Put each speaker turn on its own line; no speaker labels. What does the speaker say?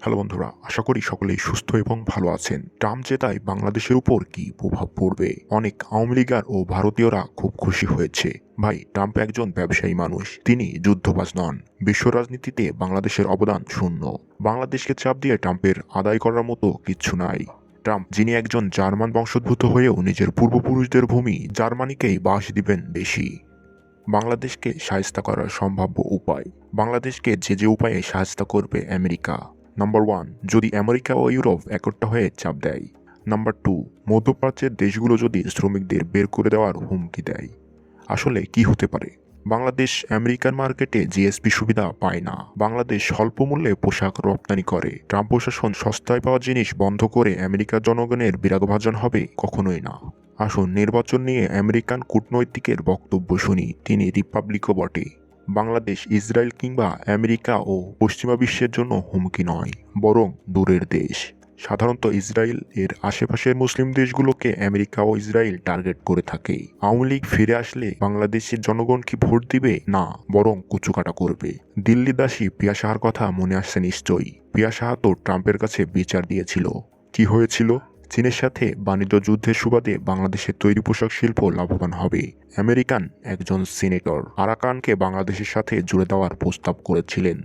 Hello বন্ধুরা, আশা করি সকলেই সুস্থ এবং ভালো আছেন। ট্রাম্প জেতায় বাংলাদেশের উপর কি প্রভাব পড়বে? অনেক আওয়ামী লীগার ও ভারতীয়রা খুব খুশি হয়েছে। ভাই, ট্রাম্প একজন ব্যবসায়ী মানুষ, তিনি যুদ্ধবাজ নন। বিশ্ব রাজনীতিতে বাংলাদেশের অবদান শূন্য। বাংলাদেশকে চাপ দিয়ে ট্রাম্পের আদায় করার মতো কিচ্ছু নাই। ট্রাম্প, যিনি একজন জার্মান বংশোদ্ভূত হয়েও নিজের পূর্বপুরুষদের ভূমি জার্মানিকেই বাস দিবেন বেশি। বাংলাদেশকে সাহায্য করার সম্ভাব্য উপায়। বাংলাদেশকে যে যে উপায়ে সাহায্য করবে আমেরিকা। নাম্বার ওয়ান যদি আমেরিকা ও ইউরোপ একট্টা হয়ে চাপ দেয়। নাম্বার টু মধ্যপ্রাচ্যের দেশগুলো যদি শ্রমিকদের বের করে দেওয়ার হুমকি দেয়। আসলে কি হতে পারে? বাংলাদেশ আমেরিকান মার্কেটে জিএসপি সুবিধা পায় না। বাংলাদেশ স্বল্প মূল্যে পোশাক রপ্তানি করে। ট্রাম্প প্রশাসন সস্তায় পাওয়া জিনিস বন্ধ করে আমেরিকার জনগণের বিরাগভাজন হবে কখনোই না। আসুন নির্বাচন নিয়ে আমেরিকান কূটনৈতিকের বক্তব্য শুনি। তিনি রিপাবলিকও বটে। বাংলাদেশ, ইসরায়েল কিংবা আমেরিকা ও পশ্চিমা বিশ্বের জন্য হুমকি নয়, বরং দূরের দেশ। সাধারণত ইসরায়েল এর আশেপাশের মুসলিম দেশগুলোকে আমেরিকা ও ইসরায়েল টার্গেট করে থাকে। আওয়ামী লীগ ফিরে আসলে বাংলাদেশের জনগণ কি ভোট দিবে? না, বরং কুচুকাটা করবে। দিল্লি দাসী পিয়া কথা মনে আসছে নিশ্চয়ই। পিয়া তো ট্রাম্পের কাছে বিচার দিয়েছিল। কি হয়েছিল? চীনের সাথে বাণিজ্য যুদ্ধের সুবাদে বাংলাদেশের তৈরি পোশাক শিল্প লাভবান হবে। আমেরিকান একজন সিনেটর আরাকানকে বাংলাদেশের সাথে জুড়ে দেওয়ার প্রস্তাব করেছিলেন।